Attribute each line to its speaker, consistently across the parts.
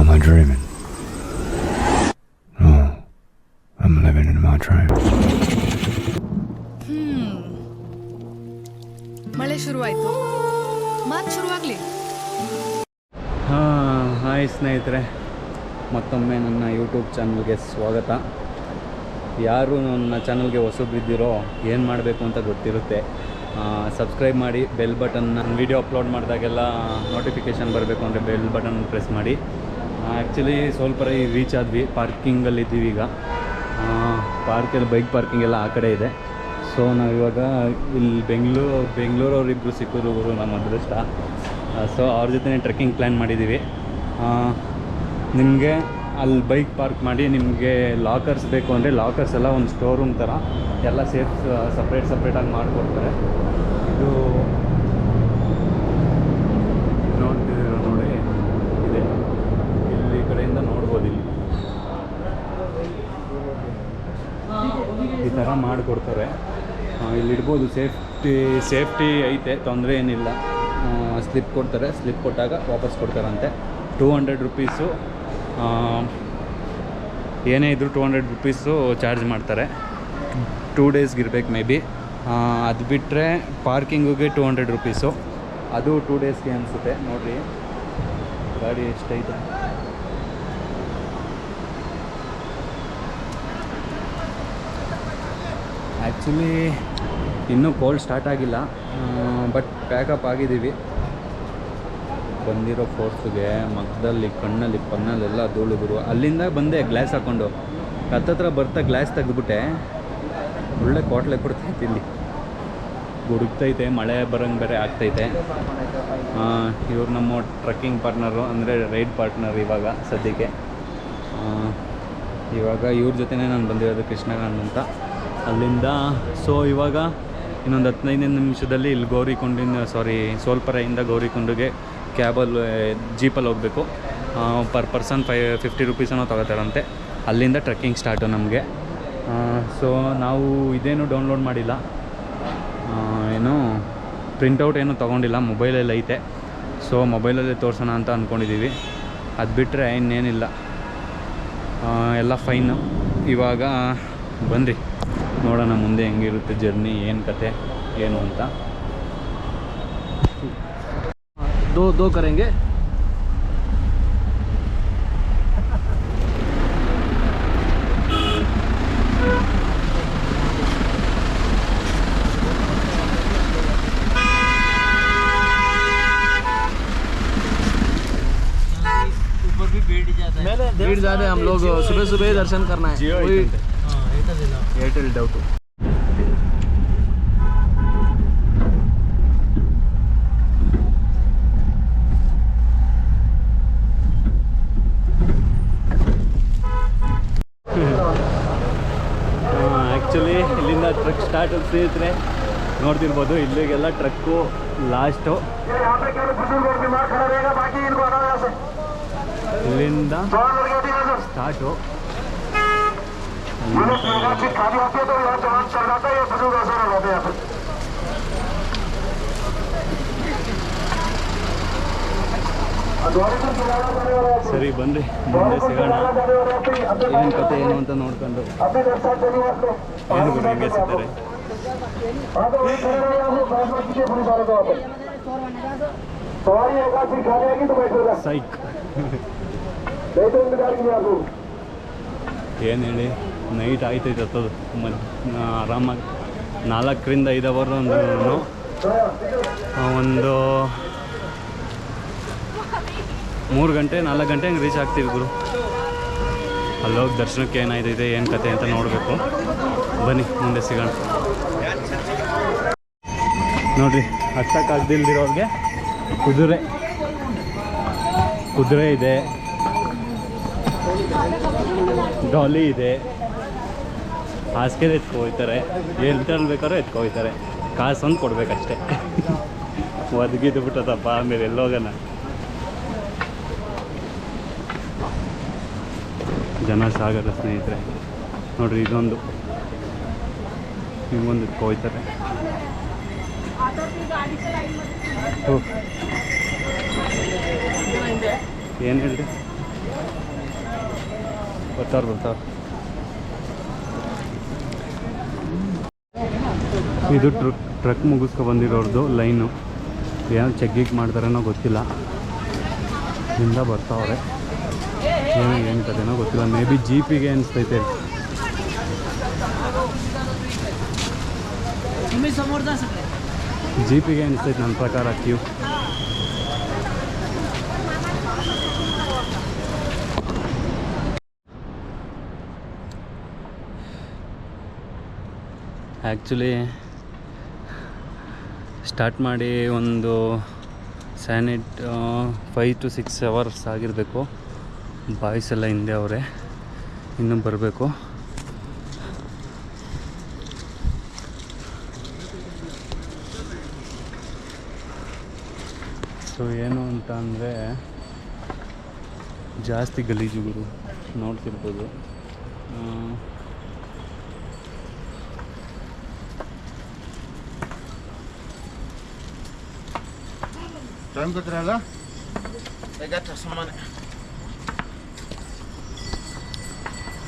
Speaker 1: Am I dreaming? No, I'm living in my dream.
Speaker 2: ಮಳೆ ಶುರುವಾಯಿತು. ಮಾತು ಶುರುವಾಗ್ಲಿ.
Speaker 3: ಹಾಂ ಹಾಯ್ ಸ್ನೇಹಿತರೆ. ಮತ್ತೊಮ್ಮೆ ನನ್ನ ಯೂಟ್ಯೂಬ್ ಚಾನಲ್ಗೆ ಸ್ವಾಗತ. ಯಾರು ನನ್ನ ಚಾನಲ್ಗೆ ಹೊಸಬ್ರಿದ್ದೀರೋ ಏನು ಮಾಡಬೇಕು ಅಂತ ಗೊತ್ತಿರುತ್ತೆ. ಸಬ್ಸ್ಕ್ರೈಬ್ ಮಾಡಿ ಬೆಲ್ ಬಟನ್ ನನ್ನ ವೀಡಿಯೋ ಅಪ್ಲೋಡ್ ಮಾಡಿದಾಗೆಲ್ಲ ನೋಟಿಫಿಕೇಷನ್ ಬರಬೇಕು ಅಂದರೆ ಬೆಲ್ ಬಟನ್ ಪ್ರೆಸ್ ಮಾಡಿ. ಆ್ಯಕ್ಚುಲಿ ಸ್ವಲ್ಪ ರೀಚ್ ಆದ್ವಿ. ಪಾರ್ಕಿಂಗಲ್ಲಿ ಇದ್ದೀವಿ ಈಗ. ಪಾರ್ಕಲ್ಲಿ ಬೈಕ್ ಪಾರ್ಕಿಂಗ್ ಎಲ್ಲ ಆ ಕಡೆ ಇದೆ. ಸೊ ನಾವಿವಾಗ ಇಲ್ಲಿ ಬೆಂಗಳೂರು ಬೆಂಗಳೂರವ್ರಿಬ್ಬರು ಸಿಕ್ಕಿದ್ರು ನಮ್ಮ ಅದೃಷ್ಟ ಸೊ ಅವ್ರ ಜೊತೆ ಟ್ರೆಕ್ಕಿಂಗ್ ಪ್ಲ್ಯಾನ್ ಮಾಡಿದ್ದೀವಿ ನಿಮಗೆ ಅಲ್ಲಿ ಬೈಕ್ ಪಾರ್ಕ್ ಮಾಡಿ ನಿಮಗೆ ಲಾಕರ್ಸ್ ಬೇಕು ಅಂದರೆ ಲಾಕರ್ಸ್ ಎಲ್ಲ ಒಂದು ಸ್ಟೋರ್ ರೂಮ್ ಥರ ಎಲ್ಲ ಸೇಫ್ ಸಪ್ರೇಟ್ ಸಪ್ರೇಟಾಗಿ ಮಾಡಿಕೊಡ್ತಾರೆ. ಇದು ಥರ ಮಾಡಿಕೊಡ್ತಾರೆ. ಇಲ್ಲಿ ಇಡ್ಬೋದು. ಸೇಫ್ಟಿ ಸೇಫ್ಟಿ ಐತೆ, ತೊಂದರೆ ಏನಿಲ್ಲ. ಸ್ಲಿಪ್ ಕೊಡ್ತಾರೆ. ಸ್ಲಿಪ್ ಕೊಟ್ಟಾಗ ವಾಪಸ್ ಕೊಡ್ತಾರಂತೆ. ಟೂ ಹಂಡ್ರೆಡ್ ರುಪೀಸು ಏನೇ ಇದ್ದರೂ ಟೂ ಹಂಡ್ರೆಡ್ ರುಪೀಸು ಚಾರ್ಜ್ ಮಾಡ್ತಾರೆ. ಟೂ ಡೇಸ್ಗೆ ಇರಬೇಕು ಮೇ ಬಿ ಅದು ಬಿಟ್ಟರೆ ಪಾರ್ಕಿಂಗಿಗೆ ಟೂ ಹಂಡ್ರೆಡ್ ರುಪೀಸು ಅದು ಟೂ ಡೇಸ್ಗೆ ಅನಿಸುತ್ತೆ. ನೋಡಿರಿ. ಗಾಡಿ ಎಷ್ಟೈತೆ ಆ್ಯಕ್ಚುಲಿ ಇನ್ನೂ ಕೋಲ್ಡ್ ಸ್ಟಾರ್ಟ್ ಆಗಿಲ್ಲ. ಬಟ್ ಪ್ಯಾಕಪ್ ಆಗಿದ್ದೀವಿ. ಬಂದಿರೋ ಫೋರ್ಸ್ಗೆ ಮಕ್ಕದಲ್ಲಿ ಕಣ್ಣಲ್ಲಿ, ಪನ್ನಲ್ಲೆಲ್ಲ ಧೂಳುಗುರು ಅಲ್ಲಿಂದ ಬಂದೆ ಗ್ಲಾಸ್ ಹಾಕ್ಕೊಂಡು ಹತ್ತತ್ರ ಬರ್ತಾ ಗ್ಲಾಸ್ ತೆಗೆದ್ಬಿಟ್ಟೆ. ಒಳ್ಳೆ ಕೋಟ್ಲೆ ಕೊಡ್ತೈತೆ ಇಲ್ಲಿ. ಗುಡುಗ್ತೈತೆ, ಮಳೆ ಬರೋಂಗೆ ಬೇರೆ ಆಗ್ತೈತೆ. ಇವ್ರು ನಮ್ಮ ಟ್ರಕ್ಕಿಂಗ್ ಪಾರ್ಟ್ನರು ಅಂದರೆ ರೈಡ್ ಪಾರ್ಟ್ನರ್ ಇವಾಗ ಸದ್ಯಕ್ಕೆ. ಇವಾಗ ಇವ್ರ ಜೊತೆನೇ ನಾನು ಬಂದಿರೋದು ಕೃಷ್ಣಗಾನ್ ಅಂತ. ಅಲ್ಲಿಂದ ಸೊ ಇವಾಗ ಇನ್ನೊಂದು ಹದಿನೈದು ನಿಮಿಷದಲ್ಲಿ ಇಲ್ಲಿ ಗೌರಿಕೊಂಡಿನ ಸಾರಿ ಸೋಲ್ಪರೆಯಿಂದ ಗೌರಿಕುಂಡಿಗೆ ಕ್ಯಾಬಲ್ಲಿ ಜೀಪಲ್ಲಿ ಹೋಗಬೇಕು. ಪರ್ ಪರ್ಸನ್ ಫೈ ಫಿಫ್ಟಿ ರುಪೀಸನ್ನು ತಗೋತಾರಂತೆ. ಅಲ್ಲಿಂದ ಟ್ರೆಕ್ಕಿಂಗ್ ಸ್ಟಾರ್ಟು ನಮಗೆ. ಸೊ ನಾವು ಇದೇನು ಡೌನ್ಲೋಡ್ ಮಾಡಿಲ್ಲ. ಏನು ಪ್ರಿಂಟೌಟ್ ಏನು ತೊಗೊಂಡಿಲ್ಲ ಮೊಬೈಲಲ್ಲಿ ಐತೆ. ಸೊ ಮೊಬೈಲಲ್ಲೇ ತೋರಿಸೋಣ ಅಂತ ಅಂದ್ಕೊಂಡಿದ್ದೀವಿ ಅದು ಬಿಟ್ಟರೆ ಇನ್ನೇನಿಲ್ಲ ಎಲ್ಲ ಫೈನು ಇವಾಗ ಬನ್ನಿರಿ ನೋಡೋಣ ಮುಂದೆ ಹೆಂಗಿರುತ್ತೆ ಜರ್ನಿ ಏನು ಕತೆ ಏನು ಅಂತ
Speaker 4: दो दो करेंगे
Speaker 5: ऊपर भी भीड़ ज्यादा है
Speaker 4: भीड़ ज़्यादा है हम लोग सुबह सुबह ही दर्शन करना है
Speaker 3: ಜಿಯೋ
Speaker 4: वही
Speaker 3: ಐತಂತೆ ಏರ್ಟೆಲ್ ಡೌಟು ಆ್ಯಕ್ಚುಲಿ ಇಲ್ಲಿಂದ ಟ್ರಕ್ ಸ್ಟಾರ್ಟ್ ಸ್ನೇಹಿತರೆ ನೋಡ್ತಿರ್ಬೋದು ಇಲ್ಲಿಗೆಲ್ಲ ಟ್ರಕ್ಕು ಲಾಸ್ಟು ಇಲ್ಲಿಂದ ಸ್ಟಾರ್ಟು ಸರಿ ಬನ್ರಿ. ಮುಂದೆ ಸಿಗೋಣ. ಏನು ಕತೆ ಏನು ಅಂತ ನೋಡ್ಕೊಂಡು. ಏನು ಗುರು ಹೆಂಗೆ ಸಿಗ್ತಾರೆ? ಸೈಕ್. ಏನು ಹೇಳಿ? ನೈಟ್ ಆಯ್ತೈತೆ ಅದು ಮದ್ ಆರಾಮಾಗಿ ನಾಲ್ಕರಿಂದ ಐದು ಅವರ್ ಒಂದು ಒಂದು ಮೂರು ಗಂಟೆ, ನಾಲ್ಕು ಗಂಟೆ ಹಂಗೆ ರೀಚ್ ಆಗ್ತೀವಿ ಗುರು. ಅಲ್ಲೋಗಿ ದರ್ಶನಕ್ಕೆ ಏನಾಯ್ತೈತೆ ಏನು ಕತೆ ಅಂತ ನೋಡಬೇಕು. ಬನ್ನಿ, ಮುಂದೆ ಸಿಗೋಣ. ನೋಡ್ರಿ ಹತ್ತಕ್ಕಾಗ್ದಿಲ್ದಿರೋರಿಗೆ ಕುದುರೆ. ಕುದುರೆ ಇದೆ. ಡಾಲಿ ಇದೆ. ಹಾಸಿಗೆ ಎತ್ಕೊ ಹೋಗ್ತಾರೆ ಎಲ್ಲಿ ಬೇಕಾದ್ರೂ ಎತ್ಕೊ ಹೋಗ್ತಾರೆ ಕಾಸು ಒಂದು ಕೊಡಬೇಕಷ್ಟೇ. ಒದಗಿದ್ದು ಬಿಟ್ಟದಪ್ಪ, ಆಮೇಲೆ ಎಲ್ಲೋಗೋಣ. ಜನ ಸಾಗರ ಸ್ನೇಹಿತರೆ, ನೋಡ್ರಿ ಇದೊಂದು. ಹಿಂಗೊಂದು ಎತ್ಕೊ ಹೋಗ್ತಾರೆ ಏನು ಹೇಳಿದೆ? ಬರ್ತಾವ್ರು ಬರ್ತಾವ್ರು ಇದು ಟ್ರಕ್ ಟ್ರಕ್ ಮುಗಿಸ್ಕೊ ಬಂದಿರೋರ್ದು ಲೈನು. ಏನೋ ಚೆಕ್ಕಿಗೆ ಮಾಡ್ತಾರೇನೋ ಗೊತ್ತಿಲ್ಲ. ಹಿಂದೆ ಬರ್ತಾವ್ರೆ. ಏನೋ, ಏನು ಗೊತ್ತಿಲ್ಲ. May be ಜೀಪಿಗೆ ಅನಿಸ್ತೈತೆ. ಜೀಪಿಗೆ ಅನಿಸ್ತೈತೆ ನನ್ನ ಪ್ರಕಾರ ಕ್ಯೂ. ಆ್ಯಕ್ಚುಲಿ ಸ್ಟಾರ್ಟ್ ಮಾಡಿ ಒಂದು ಸ್ಯಾನಿಟ್ ಫೈವ್ ಟು ಸಿಕ್ಸ್ ಅವರ್ಸ್ ಆಗಿರಬೇಕು. ಬಾಯ್ಸ್ ಎಲ್ಲ ಹಿಂದೆ ಅವರೇ. ಇನ್ನೂ ಬರಬೇಕು. ಸೊ ಏನು ಅಂತ ಅಂದರೆ ಜಾಸ್ತಿ ಗಲೀಜು ಗುರು, ನೋಡ್ತಿರ್ಬೋದು. Time
Speaker 6: got Rala? I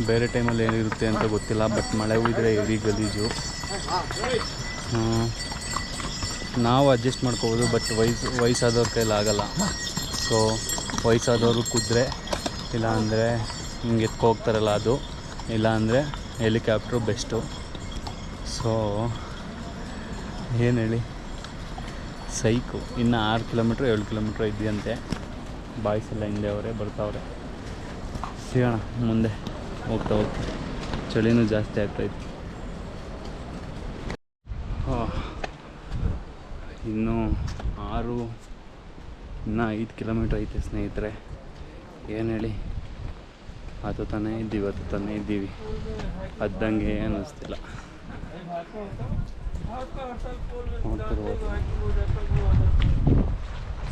Speaker 3: ಬೇರೆ ಟೈಮಲ್ಲಿ ಏನಿರುತ್ತೆ ಅಂತ ಗೊತ್ತಿಲ್ಲ ಬಟ್ ಮಳೆ ಹೋಗಿದ್ರೆ ಹೆವಿ ಗಲೀಜು. ನಾವು ಅಡ್ಜಸ್ಟ್ ಮಾಡ್ಕೋಬೋದು ಬಟ್ ವಯಸ್ಸು ವಯಸ್ಸಾದವ್ರ ಕೈಲಿ ಆಗಲ್ಲ. ಸೊ ವಯಸ್ಸಾದವರು ಕುದ್ರೆ ಇಲ್ಲಾಂದರೆ ಹಿಂಗೆ ಎತ್ಕೋಗ್ತಾರಲ್ಲ ಅದು ಇಲ್ಲಾಂದರೆ ಹೆಲಿಕಾಪ್ಟ್ರು ಬೆಸ್ಟು. ಸೊ ಏನು ಹೇಳಿ? ಸೈಕು. ಇನ್ನು ಆರು ಕಿಲೋಮೀಟ್ರ್, ಏಳು ಕಿಲೋಮೀಟ್ರ್ ಇದೆಯಂತೆ. ಬಾಯ್ಸ್ ಎಲ್ಲ ಹಿಂದೆ ಅವರೇ, ಬರ್ತಾವ್ರೆ. ಸಿಗೋಣ, ಮುಂದೆ. ಹೋಗ್ತಾ ಹೋಗ್ತಾ. ಚಳಿನೂ ಜಾಸ್ತಿ ಆಗ್ತಾಯಿತ್ತು ಇನ್ನೂ ಆರು, ಇನ್ನು ಐದು ಕಿಲೋಮೀಟ್ರ್ ಐತೆ ಸ್ನೇಹಿತರೆ. ಏನು ಹೇಳಿ? ಅದು ತಾನೇ ಇದ್ದೀವಿ, ಅದು ತಾನೇ ಇದ್ದೀವಿ. ಅದ್ದಂಗೆ ಅನ್ನಿಸ್ತಿಲ್ಲ ನೋಡ್ತಿರ್ಬೋದು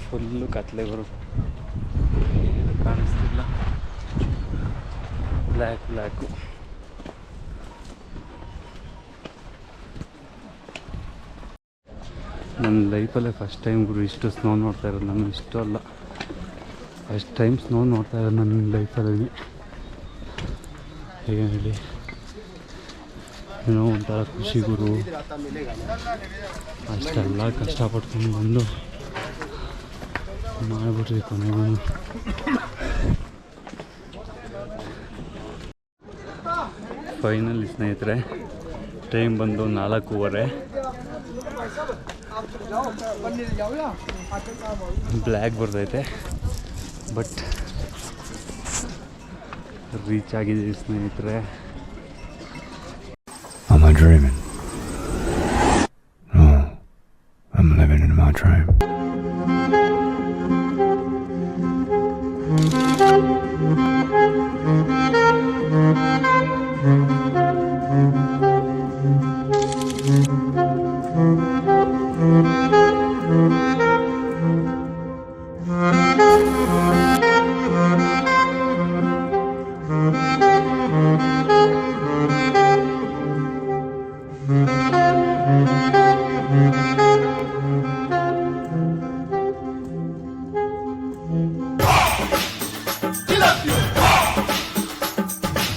Speaker 3: ಫುಲ್ಲು ಕತ್ಲೆ ಬರುತ್ತೆ ಏನು ಕಾಣಿಸ್ತಿಲ್ಲ. ಬ್ಲ್ಯಾಕ್ ಬ್ಲ್ಯಾಕು ನನ್ನ ಲೈಫಲ್ಲೇ ಫಸ್ಟ್ ಟೈಮ್ ಗುರು ಇಷ್ಟು ಸ್ನೋ ನೋಡ್ತಾ ಇರೋದು. ನಾನು ಇಷ್ಟು ಅಲ್ಲ. ಫಸ್ಟ್ ಟೈಮ್ ಸ್ನೋ ನೋಡ್ತಾ ಇರೋದು ನನ್ನ ಲೈಫಲ್ಲಿ ಹೇಗೆ ಹೇಳಿ? ಏನೋ ಒಂಥರ ಖುಷಿ ಗುರು. ಅಷ್ಟೆಲ್ಲ ಕಷ್ಟಪಟ್ಕೊಂಡು ಬಂದು ಮಾಡಿಬಿಟ್ರಿ ಕೊನೆಗೂ. ಫೈನಲಿ ಸ್ನೇಹಿತರೆ ಟೈಮ್ ಬಂದು ನಾಲ್ಕೂವರೆ. ಬ್ಲ್ಯಾಕ್ ಬರ್ತೈತೆ ಬಟ್ ರೀಚ್ ಆಗಿದ್ದೀವಿ ಸ್ನೇಹಿತರೆ.
Speaker 1: experiment.